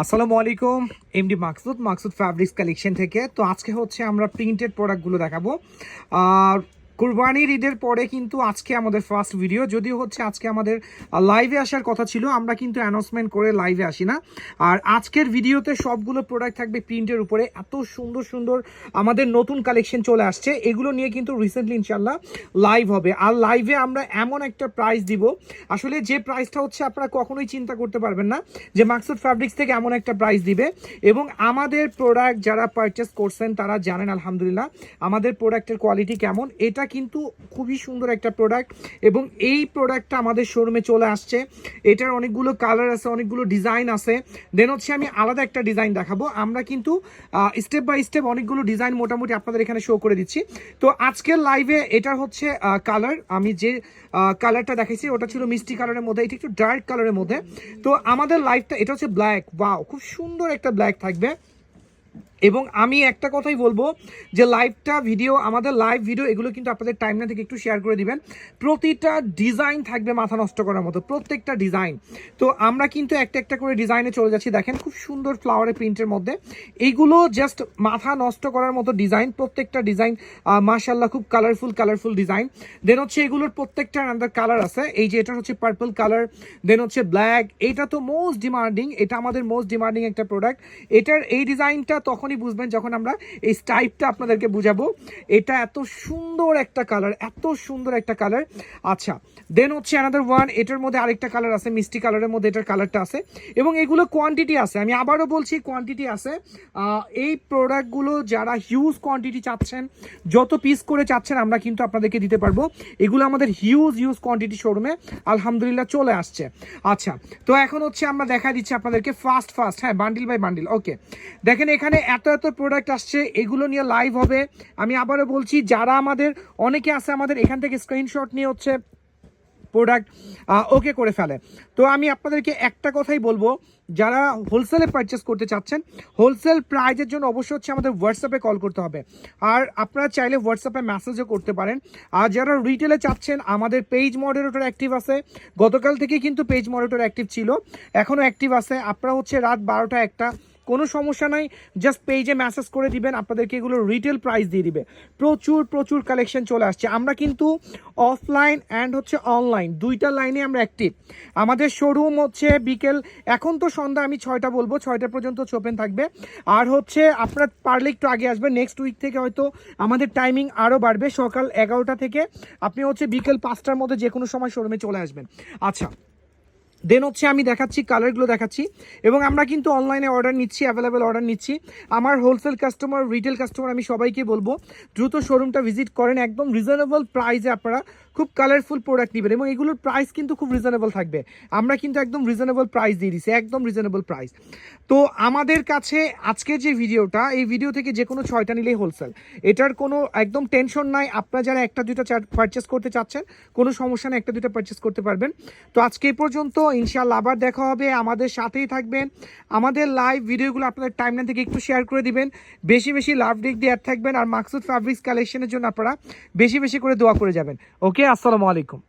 আসসালামু আলাইকুম MD Maksud Maksud fabrics collection থেকে। তো আজকে হচ্ছে আমরা প্রিন্টেড প্রোডাক্টগুলো দেখাবো। আর কুরবানির ঈদের পরে কিন্তু আজকে আমাদের ফার্স্ট ভিডিও যদিও হচ্ছে আজকে আমাদের লাইভে আসার কথা ছিল, আমরা কিন্তু অ্যানাউন্সমেন্ট করে লাইভে আসি না। আর আজকের ভিডিওতে সবগুলো প্রোডাক্ট থাকবে প্রিন্টের উপরে। এত সুন্দর সুন্দর আমাদের নতুন কালেকশন চলে আসছে। এগুলো নিয়ে কিন্তু রিসেন্টলি ইনশাল্লাহ লাইভ হবে। আর লাইভে আমরা এমন একটা প্রাইস দিব। আসলে যে প্রাইসটা হচ্ছে আপনারা কখনোই চিন্তা করতে পারবেন না যে মাকসুদ ফ্যাব্রিক্স থেকে এমন একটা প্রাইস দিবে। এবং আমাদের প্রোডাক্ট যারা পারচেস করছেন, তারা জানেন আলহামদুলিল্লাহ আমাদের প্রোডাক্টের কোয়ালিটি কেমন। এটা কিন্তু খুবই সুন্দর একটা প্রোডাক্ট এবং এই প্রোডাক্টটা আমাদের শোরুমে চলে আসছে। এটার অনেকগুলো কালার আছে, অনেকগুলো ডিজাইন আছে। দেন হচ্ছে আমি আলাদা একটা ডিজাইন দেখাবো। আমরা কিন্তু স্টেপ বাই স্টেপ অনেকগুলো ডিজাইন মোটামুটি আপনাদের এখানে শো করে দিচ্ছি। তো আজকের লাইভে এটা হচ্ছে কালার আমি যে কালারটা দেখাইছি, ওটা ছিল মিষ্টি কালারের মধ্যে, এটা একটু ডার্ক কালারের মধ্যে। তো আমাদের লাইভটা এটা হচ্ছে ব্ল্যাক ওয়াও খুব সুন্দর একটা ব্ল্যাক থাকবে। এবং আমি একটা কথাই বলব যে লাইভটা ভিডিও আমাদের লাইভ ভিডিও এগুলো কিন্তু আপনাদের টাইমলাইন থেকে একটু শেয়ার করে দিবেন। প্রতিটা ডিজাইন থাকবে মাথা নষ্ট করার মতো, প্রত্যেকটা ডিজাইন তো আমরা কিন্তু একটা একটা করে ডিজাইনে চলে যাচ্ছি। দেখেন, খুব সুন্দর ফ্লাওয়ারের প্রিন্টের মধ্যে। এইগুলো জাস্ট মাথা নষ্ট করার মতো ডিজাইন প্রত্যেকটা ডিজাইন মার্শাল্লাহ খুব কালারফুল কালারফুল ডিজাইন দেন হচ্ছে এগুলোর প্রত্যেকটা আন্দার কালার আছে। এই যে এটা হচ্ছে পার্পল কালার দেন হচ্ছে ব্ল্যাক এটা তো মোস্ট ডিমান্ডিং এটা আমাদের মোস্ট ডিমান্ডিং একটা প্রোডাক্ট এটার এই ডিজাইনটা তখনই বুঝবেন যখন আমরা এই স্টাইপটা আপনাদেরকে বুঝাবো। এটা এত সুন্দর একটা কালার, এত সুন্দর একটা কালার। আচ্ছা দেন হচ্ছে অ্যানাদার ওয়ান এটার মধ্যে আরেকটা কালার আছে, মিষ্টি কালারের মধ্যে এটার কালারটা আছে। এবং এগুলো কোয়ান্টিটি আছে, আমি আবারও বলছি কোয়ান্টিটি আছে। এই প্রোডাক্টগুলো যারা হিউজ কোয়ান্টিটি চাচ্ছেন, যত পিস করে চাচ্ছেন, আমরা কিন্তু আপনাদেরকে দিতে পারব। এগুলো আমাদের হিউজ হিউজ কোয়ান্টিটি শোরুমে আলহামদুলিল্লাহ চলে আসছে। আচ্ছা তো এখন হচ্ছে আমরা দেখা দিচ্ছি আপনাদেরকে ফাস্ট ফাস্ট হ্যাঁ বান্ডিল বাই বান্ডিল ওকে দেখেন এখানে এত এত প্রোডাক্ট আসছে, এগুলো নিয়ে লাইভ হবে। আমি আবারও বলছি, যারা আমাদের, অনেকে আছে আমাদের, এখান থেকে স্ক্রিনশট নিয়ে হচ্ছে প্রোডাক্ট ওকে করে ফেলে। তো আমি আপনাদেরকে একটা কথাই বলব, যারা হোলসেলে পারচেস করতে চাচ্ছেন হোলসেল প্রাইজের জন্য অবশ্যই হচ্ছে আমাদের হোয়াটসঅ্যাপে কল করতে হবে। আর আপনারা চাইলে হোয়াটসঅ্যাপে মেসেজও করতে পারেন। আর যারা রিটেলে চাচ্ছেন, আমাদের পেজ মডারেটর অ্যাক্টিভ আছে। গতকাল থেকে কিন্তু পেজ মডারেটর অ্যাক্টিভ ছিল এখনও অ্যাক্টিভ আছে। আপনারা হচ্ছে রাত বারোটা একটা কোনো সমস্যা নাই জাস্ট পেজে মেসেজ করে দিবেন, আপনাদেরকে এগুলো রিটেল প্রাইস দিয়ে দিবে। প্রচুর প্রচুর কালেকশন চলে আসছে। আমরা কিন্তু অফলাইন অ্যান্ড হচ্ছে অনলাইন দুইটা লাইনে আমরা অ্যাক্টিভ আমাদের শোরুম হচ্ছে বিকেল, এখন তো সন্ধ্যা, আমি ছয়টা বলব, ছয়টা পর্যন্ত ওপেন থাকবে। আর হচ্ছে আপনার পারলে একটু আগে আসবেন নেক্সট উইক থেকে হয়তো আমাদের টাইমিং আরও বাড়বে। সকাল এগারোটা থেকে আপনি হচ্ছে বিকেল পাঁচটার মধ্যে যে কোনো সময় শোরুমে চলে আসবেন। আচ্ছা দেন হচ্ছে আমি দেখাচ্ছি কালারগুলো দেখাচ্ছি। এবং আমরা কিন্তু অনলাইনে অর্ডার নিচ্ছি অ্যাভেলেবেল অর্ডার নিচ্ছি। আমার হোলসেল কাস্টমার রিটেল কাস্টমার আমি সবাইকে বলব, দ্রুত শোরুমটা ভিজিট করেন। একদম রিজনেবল প্রাইসে আপনারা খুব কালারফুল প্রোডাক্ট নেবেন এবং এগুলোর প্রাইস কিন্তু খুব রিজনেবল থাকবে। আমরা কিন্তু একদম রিজনেবল প্রাইস দিয়ে দিছি, একদম রিজনেবল প্রাইস তো আমাদের কাছে আজকের যে ভিডিওটা এই ভিডিও থেকে যে কোনো ছয়টা নিলেই হোলসেল এটার কোনো একদম টেনশন নাই। আপনারা যারা একটা দুইটা পারচেস করতে চাচ্ছেন, কোনো সমস্যা নেই, একটা দুইটা পারচেস করতে পারবেন। তো আজকে এই পর্যন্ত ইনশাল্লাহ আবার দেখা হবে। আমাদের সাথেই থাকবেন। আমাদের লাইভ ভিডিওগুলো আপনাদের টাইমলাইন থেকে একটু শেয়ার করে দিবেন। বেশি বেশি লাভ ডিগ দিয়ে থাকবেন আর মাকসুদ ফ্যাব্রিক্স কালেকশনের জন্য আপনারা বেশি বেশি করে দোয়া করে যাবেন। ওকে আসসালামু আলাইকুম।